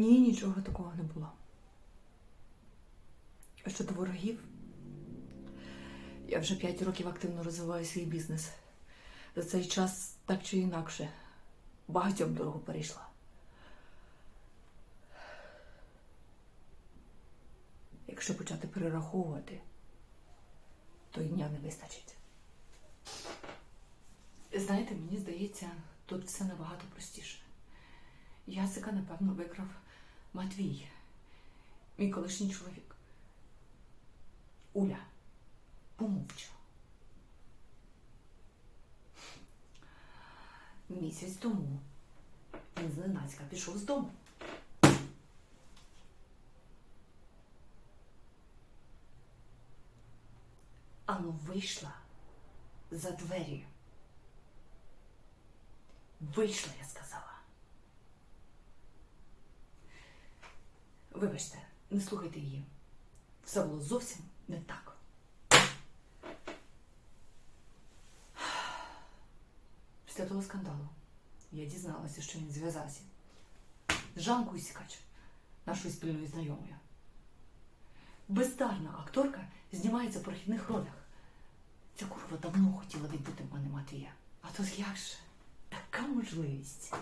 Ні, нічого такого не було. А щодо ворогів, я вже 5 років активно розвиваю свій бізнес. За цей час так чи інакше багатьом дорогу перейшла. Якщо почати перераховувати, то й дня не вистачить. Знаєте, мені здається, тут все набагато простіше. Ясика, напевно, викрав Матвій, мій колишній чоловік. Уля, помовчу. Місяць тому він зненацька пішов з дому. Ану вийшла за двері. Вийшла, я сказала. Вибачте, не слухайте її. Все було зовсім не так. Після того скандалу я дізналася, що він зв'язався з Жанкою Сікач, нашою спільною знайомою. Бездарна акторка знімається в прохідних ролях. Ця курва давно хотіла відбити в мене Матвія. А тут як же? Така можливість.